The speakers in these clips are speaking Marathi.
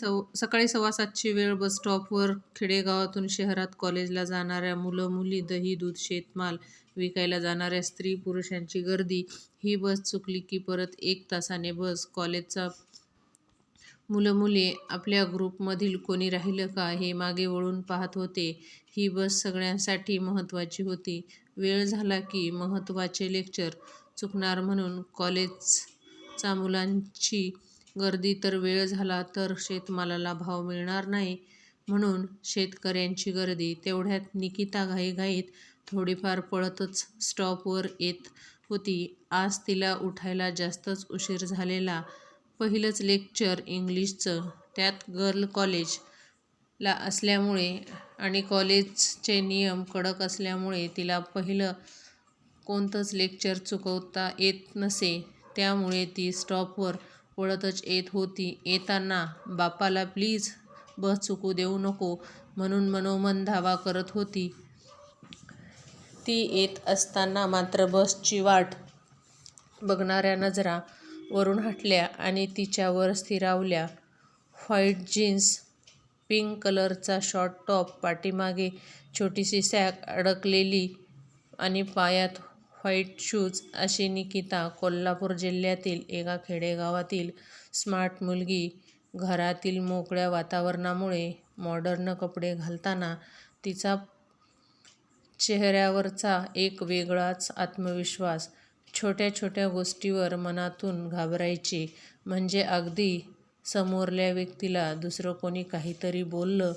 सव सकाळी सव्वा सातची वेळ बस स्टॉपवर खेडेगावातून शहरात कॉलेजला जाणाऱ्या मुलं मुली दही दूध शेतमाल विकायला जाणाऱ्या स्त्री पुरुषांची गर्दी ही बस चुकली की परत एक तासाने बस. कॉलेजचा मुलं मुली आपल्या ग्रुपमधील कोणी राहिलं का हे मागे वळून पाहत होते. ही बस सगळ्यांसाठी महत्त्वाची होती. वेळ झाला की महत्त्वाचे लेक्चर चुकणार म्हणून कॉलेजचा मुलांची गर्दी तर वेळ झाला तर शेतमालाला भाव मिळणार नाही म्हणून शेतकऱ्यांची गर्दी तेवढ्यात निकिता घाईघाईत थोडीफार पळतच स्टॉपवर येत होती. आज तिला उठायला जास्तच उशीर झालेला. पहिलंच लेक्चर इंग्लिशचं. त्यात गर्ल कॉलेज ला असल्यामुळे आणि कॉलेजचे नियम कडक असल्यामुळे तिला पहिलं कोणतंच लेक्चर चुकवता येत नसे. त्यामुळे ती स्टॉपवर पळतच येत होती. येताना बापाला प्लीज बस चुकू देऊ नको म्हणून मनोमन धावा करत होती. ती येत असताना मात्र बसची वाट बघणाऱ्या नजरा वरून हटल्या आणि तिच्यावर स्थिरावल्या. व्हाईट जीन्स पिंक कलरचा शॉर्ट टॉप पाठीमागे छोटीशी सॅक अडकलेली आणि पायात व्हाईट शूज अशी निकिता कोल्हापूर जिल्ह्यातील एका खेडेगावातील स्मार्ट मुलगी घरातील मोकळ्या वातावरणामुळे मॉडर्न कपडे घालताना तिचा चेहऱ्यावरचा एक वेगळाच आत्मविश्वास छोट्या छोट्या गोष्टीवर मनातून घाबरायची. म्हणजे अगदी समोरल्या व्यक्तीला दुसरं कोणी काहीतरी बोललं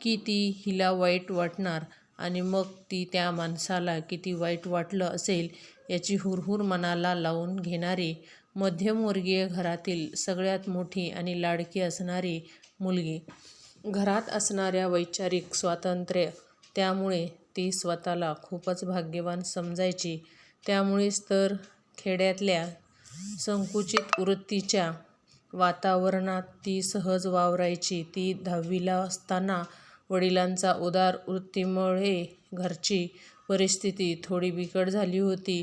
की ती हिला वाईट वाटणार. आणि मग ती त्या माणसाला किती वाईट वाटलं असेल याची हुरहुर मनाला लावून घेणारी मध्यमवर्गीय घरातील सगळ्यात मोठी आणि लाडकी असणारी मुलगी. घरात असणाऱ्या वैचारिक स्वातंत्र्य त्यामुळे ती स्वतःला खूपच भाग्यवान समजायची. त्यामुळेच तर खेड्यातल्या संकुचित वृत्तीच्या वातावरणात ती सहज वावरायची. ती दहावीला असताना वडिलांचा उदार वृत्तीमुळे घरची परिस्थिती थोडी बिकट झाली होती.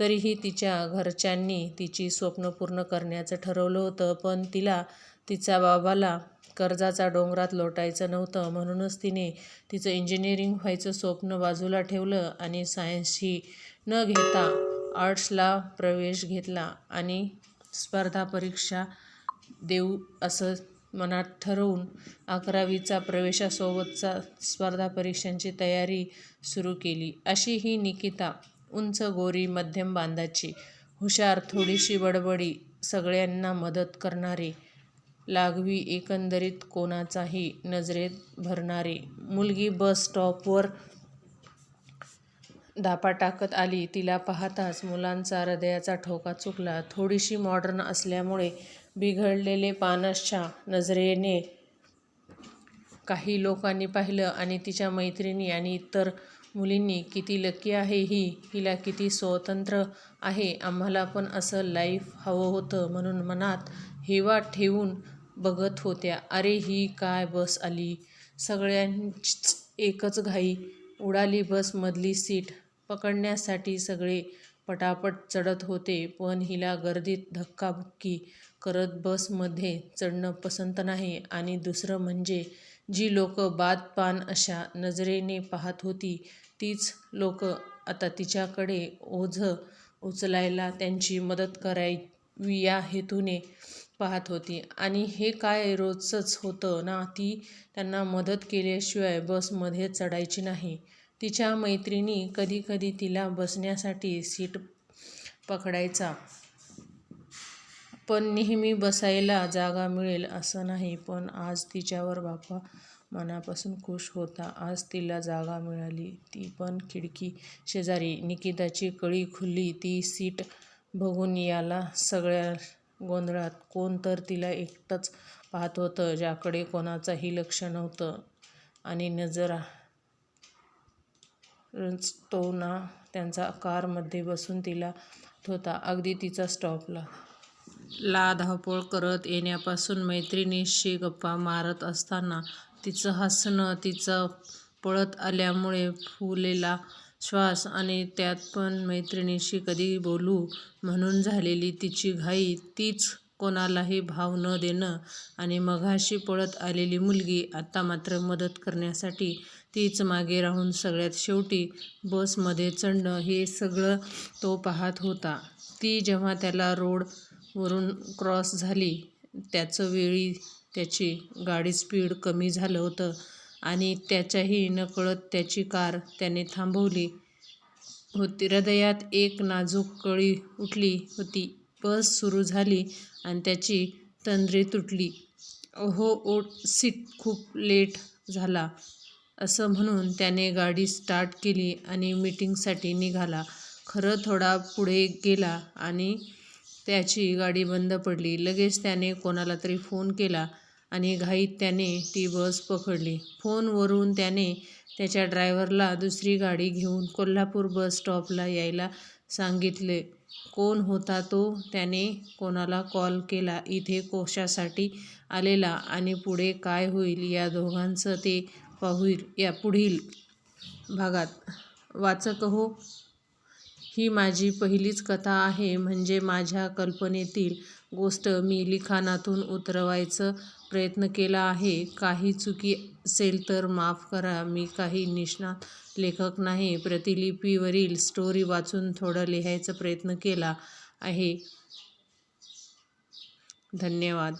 तरीही तिच्या घरच्यांनी तिची स्वप्न पूर्ण करण्याचं ठरवलं होतं पण तिला तिच्या बाबाला कर्जाचा डोंगरात लोटायचं नव्हतं. म्हणूनच तिने तिचं इंजिनिअरिंग व्हायचं स्वप्न बाजूला ठेवलं आणि सायन्सही न घेता आर्ट्सला प्रवेश घेतला आणि स्पर्धा परीक्षा देऊ असं मनात ठरवून अकरावीचा प्रवेशासोबतचा स्पर्धा परीक्षांची तयारी सुरू केली. अशी ही निकिता उंच गोरी मध्यम बांधाची हुशार थोडीशी बडबडी सगळ्यांना मदत करणारी लागवी एकंदरीत कोणाचाही नजरेत भरणारी मुलगी बस स्टॉपवर धापा टाकत आली. तिला पाहताच मुलांचा हृदयाचा ठोका चुकला. थोडीशी मॉडर्न असल्यामुळे बिघडलेले पानसच्या नजरेने काही लोकांनी पाहिलं आणि तिच्या मैत्रिणी आणि इतर मुलींनी किती लकी आहे ही हिला किती स्वतंत्र आहे आम्हाला पण असं लाईफ हवं होतं म्हणून मनात हेवा ठेवून बघत होत्या. अरे ही काय बस आली? सगळ्यांचीच एकच घाई उडाली बस मधली सीट. पकडण्यासाठी सगळे पटापट चढत होते पण हिला गर्दीत धक्काबुक्की करत बसमध्ये चढणं पसंत नाही. आणि दुसरं म्हणजे जी लोकं बाद पान अशा नजरेने पाहत होती तीच लोकं आता तिच्याकडे ओझं उचलायला त्यांची मदत करावी या हेतूने पाहत होती. आणि हे काय रोजचंच होतं ना ती त्यांना मदत केल्याशिवाय बसमध्ये चढायची नाही. तिच्या मैत्रिणी कधीकधी तिला बसण्यासाठी सीट पकडायचा. पण नेहमी बसायला जागा मिळेल असं नाही. पण आज तिच्यावर बापा मनापासून खुश होता. आज तिला जागा मिळाली. ती पण खिडकी शेजारी. निकिताची कळी खुलली. ती सीट बघून याला सगळ्या गोंधळात. कोण तर तिला एकटंच पाहत होतं ज्याकडे कोणाचाही लक्ष नव्हतं. आणि नजरा तो ना त्यांचा कारमध्ये बसून तिला होता अगदी तिचा स्टॉपला ला धावपळ करत येण्यापासून मैत्रिणीशी गप्पा मारत असताना तिचं हसणं तिचं पळत आल्यामुळे फुलेला श्वास आणि त्यात पण मैत्रिणीशी कधी बोलू म्हणून झालेली तिची घाई तीच कोणालाही भाव न देणं आणि मघाशी पळत आलेली मुलगी आता मात्र मदत करण्यासाठी तीच मागे राहून सगळ्यात शेवटी बसमध्ये चढणं हे सगळं तो पाहत होता. ती जेव्हा त्याला रोडवरून क्रॉस झाली त्याचं वेळी त्याची गाडी स्पीड कमी झालं होतं आणि त्याच्याही नकळत त्याची कार त्याने थांबवली होती. हृदयात एक नाजूक कळी उठली होती. बस सुरू झाली आणि त्याची तंद्री तुटली. हो ओट सीट खूप लेट झाला" असं म्हणून त्याने गाडी स्टार्ट केली आणि मीटिंगसाठी निघाला. खरं थोडा पुढे गेला आणि त्याची गाडी बंद पडली. लगेच त्याने कोणाला तरी फोन केला आणि घाईत त्याने ती बस पकडली. फोनवरून त्याने त्याच्या ड्रायव्हरला दुसरी गाडी घेऊन कोल्हापूर बस स्टॉपला यायला सांगितले. कोण होता तो? त्याने कोणाला कॉल केला? इथे कोशासाठी आलेला? आणि पुढे काय होईल या दोघांचं ते पाहूया पुढील भागात. वाचक हो ही माझी पहिलीच कथा आहे. म्हणजे माझ्या कल्पनेतील गोष्ट मी लिखाणातून उतरवायचं प्रयत्न केला आहे. काही चुकी असेल तर माफ करा. मी काही निष्णात लेखक नाही. प्रतिलिपीवरील स्टोरी वाचून थोडं लिहायचा प्रयत्न केला आहे. धन्यवाद.